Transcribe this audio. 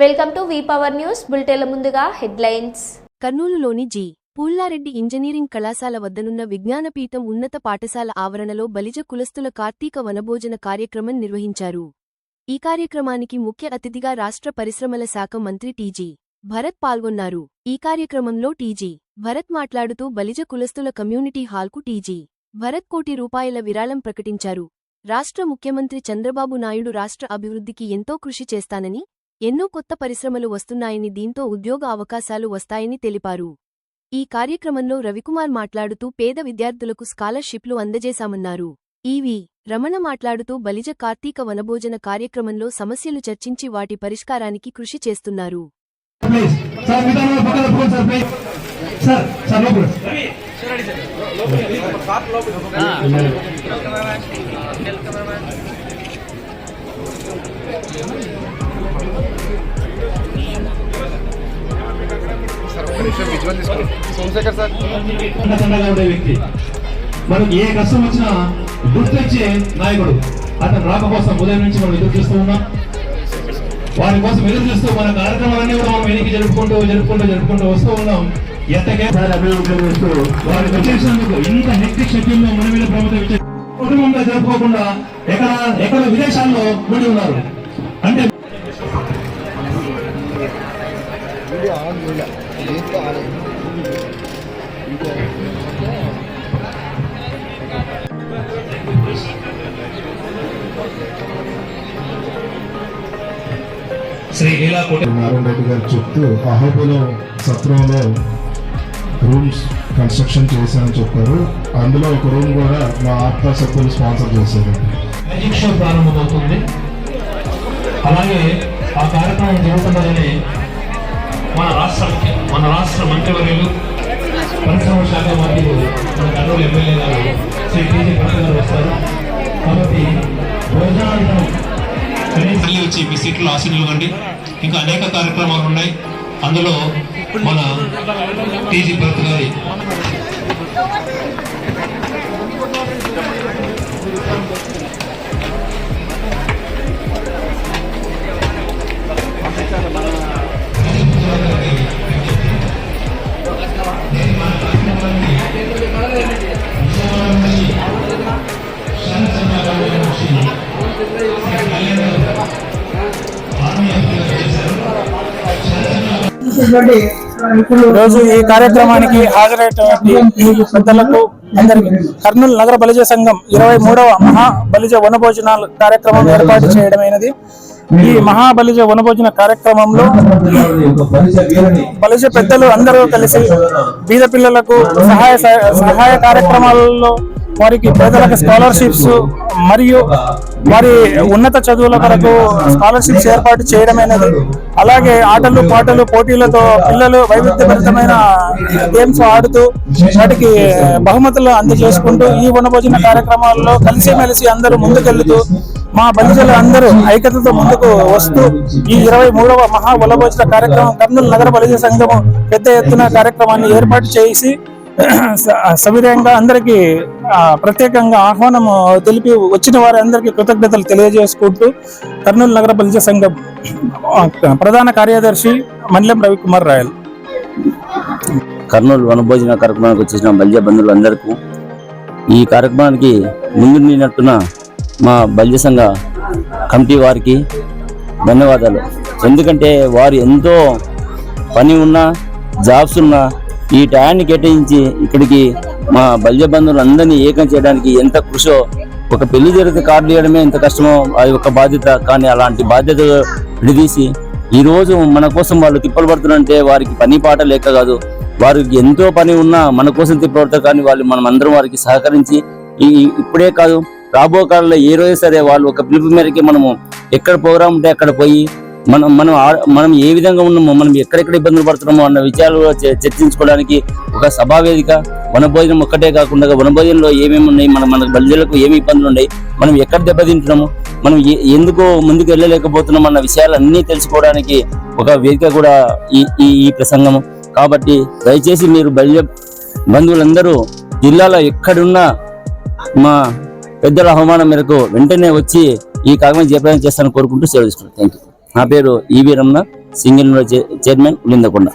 Welcome to V power news బులెటిన్ల ముందుగా headlines. కర్నూలులోని G. Pullareddy engineering కళాశాల వద్దనున్న విజ్ఞానపీఠం ఉన్నత పాఠశాల ఆవరణలో బలిజ కులస్తుల కార్తీక వనభోజన కార్యక్రమం నిర్వహించారు. ఈ కార్యక్రమానికి ముఖ్య అతిథిగా రాష్ట్ర పరిశ్రమల శాఖ మంత్రి టీజీ భరత్ పాల్గొన్నారు. ఈ కార్యక్రమంలో టీజీ భరత్ మాట్లాడుతూ బలిజ కులస్తుల కమ్యూనిటీ హాల్కు టీజీ భరత్ కోటి రూపాయల విరాళం ప్రకటించారు. రాష్ట్ర ముఖ్యమంత్రి చంద్రబాబు నాయుడు రాష్ట్ర అభివృద్ధికి ఎంతో కృషి చేస్తానని ఎన్నో కొత్త పరిశ్రమలు వస్తున్నాయని దీంతో ఉద్యోగ అవకాశాలు వస్తాయని తెలిపారు. ఈ కార్యక్రమంలో రవికుమార్ మాట్లాడుతూ పేద విద్యార్థులకు స్కాలర్షిప్లు అందజేశామన్నారు. ఈవి రమణ మాట్లాడుతూ బలిజ కార్తీక వనభోజన కార్యక్రమంలో సమస్యలు చర్చించి వాటి పరిష్కారానికి కృషి చేస్తున్నారు. Sir Somashekar sir. ఉండే వ్యక్తి. మనకి ఏ కష్టం వచ్చినా గుర్తొచ్చే నాయకుడు. అతను రాక కోసం ఉదయం నుంచి మనం ఎదురు చూస్తూ ఉన్నాం. వారి కోసం ఎదురు చూస్తూ మన కార్యక్రమాలన్నీ కూడా మనం వెనక్కి జరుపుకుంటూ జరుపుకుంటూ జరుపుకుంటూ వస్తూ ఉన్నాం. చేస్తూ వారికి వచ్చేసినందుకు ఇంత హెక్టిక్ షెడ్యూల్లో మన మీద ప్రభుత్వం ఇచ్చే కుటుంబంగా జరుపుకోకుండా ఎక్కడ ఎక్కడ విదేశాల్లో ఉండి ఉన్నారు. అంటే శ్రీ లీలా కోట నారాయణ రెడ్డి గారు చెప్తూ అహోబిలో సత్రంలో రూమ్స్ కన్స్ట్రక్షన్ చేశానని చెప్పారు. అందులో ఒక రూమ్ కూడా మా ఆత్మ సభ్యులు స్పాన్సర్ చేశారు. మ్యాజిక్ షో ప్రారంభమవుతుంది. అలాగే ఆ కార్యక్రమం జరుగుతున్నదని మన రాష్ట్ర మన రాష్ట్ర మంత్రివర్యులు పరిశ్రమ శాఖ మంత్రులు మన కర్నూలు ఎమ్మెల్యే గారు శ్రీ టీజీ భరత్ గారు వస్తారు. కాబట్టి భోజనార్థం మళ్ళీ వచ్చి మీ సీట్లు ఆశీనులు ఇవ్వండి ఇంకా అనేక కార్యక్రమాలు ఉన్నాయి. అందులో మన టీజీ భరత్ గారి రోజు ఈ కార్యక్రమానికి హాజరైనటువంటి పెద్దలకు అందరికి కర్నూలు నగర బలిజ సంఘం ఇరవై మూడవ మహా బలిజ వనభోజనాల కార్యక్రమం ఏర్పాటు చేయడమైనది. ఈ మహా బలిజ వనభోజన కార్యక్రమంలో బలిజ పెద్దలు అందరూ కలిసి బీద పిల్లలకు సహాయ సహాయ కార్యక్రమాలలో వారికి పేదలకు స్కాలర్షిప్స్ మరియు వారి ఉన్నత చదువుల కొరకు స్కాలర్షిప్స్ ఏర్పాటు చేయడమైనది అలాగే ఆటలు పాటలు పోటీలతో పిల్లలు వైవిధ్యభరితమైన గేమ్స్ ఆడుతూ వాటికి బహుమతులు అందజేసుకుంటూ ఈ వనభోజన కార్యక్రమాల్లో కలిసిమెలిసి అందరూ ముందుకెళ్తూ మా బలిజలు అందరూ ఐక్యతతో ముందుకు వస్తూ ఈ ఇరవై మూడవ మహా వనభోజన కార్యక్రమం కర్నూలు నగర బలిజ సంఘము పెద్ద ఎత్తున కార్యక్రమాన్ని ఏర్పాటు చేసి స- అందరికీ ప్రత్యేకంగా ఆహ్వానం తెలిపి వచ్చిన వారి అందరికీ కృతజ్ఞతలు తెలియజేసుకుంటూ కర్నూలు నగర బలిజ సంఘం ప్రధాన కార్యదర్శి మండలం రవికుమార్ రాయల్. కర్నూలు వనభోజన కార్యక్రమానికి వచ్చేసిన బల్య బంధువులు అందరికీ ఈ కార్యక్రమానికి ముందు నిన్నట్టున మా బల్య సంఘ కమిటీ వారికి ధన్యవాదాలు. ఎందుకంటే వారు ఎంతో పని ఉన్నా జాబ్స్ ఉన్నా ఈ టయాన్ని కేటాయించి ఇక్కడికి మా బల్య బంధువులు అందరినీ ఏకం చేయడానికి ఎంత కృషో ఒక పెళ్ళి జరిగితే కార్డు ఇవ్వడమే ఎంత కష్టమో అది ఒక బాధ్యత కానీ అలాంటి బాధ్యత విడదీసి ఈ రోజు మన కోసం వాళ్ళు తిప్పలు పడుతున్నారంటే వారికి పని పాట లేక కాదు వారికి ఎంతో పని ఉన్నా మన కోసం తిప్పబడతారు కానీ వాళ్ళు మనం అందరం వారికి సహకరించి ఈ ఇప్పుడే కాదు రాబో కాలంలో ఏ రోజు సరే వాళ్ళు ఒక పిలుపు మేరకి మనము ఎక్కడ ప్రోగ్రామ్ ఉంటే అక్కడ పోయి మనం మనం మనం ఏ విధంగా ఉన్నామో మనం ఎక్కడెక్కడ ఇబ్బందులు పడుతున్నామో అన్న విషయాలు చర్చించుకోవడానికి ఒక సభా వేదిక వనభోజనం ఒక్కటే కాకుండా వనభోజనంలో ఏమేమి ఉన్నాయి మన మన బల్జలకు ఏమి ఇబ్బందులు ఉన్నాయి మనం ఎక్కడ దెబ్బతింటున్నాము మనం ఏ- ఎందుకు ముందుకు వెళ్ళలేకపోతున్నాం అన్న విషయాలన్నీ తెలుసుకోవడానికి ఒక వేదిక కూడా ఈ ఈ ప్రసంగము కాబట్టి దయచేసి మీరు బల్య బంధువులందరూ జిల్లాలో ఎక్కడున్నా మా పెద్దల అవమానం మేరకు వెంటనే వచ్చి ఈ కార్యక్రమం జయప్రదం చేస్తానని కోరుకుంటూ సేవ తీసుకున్నాను థ్యాంక్ యూ నా పేరు E V Ramana single chairman Ulindakonda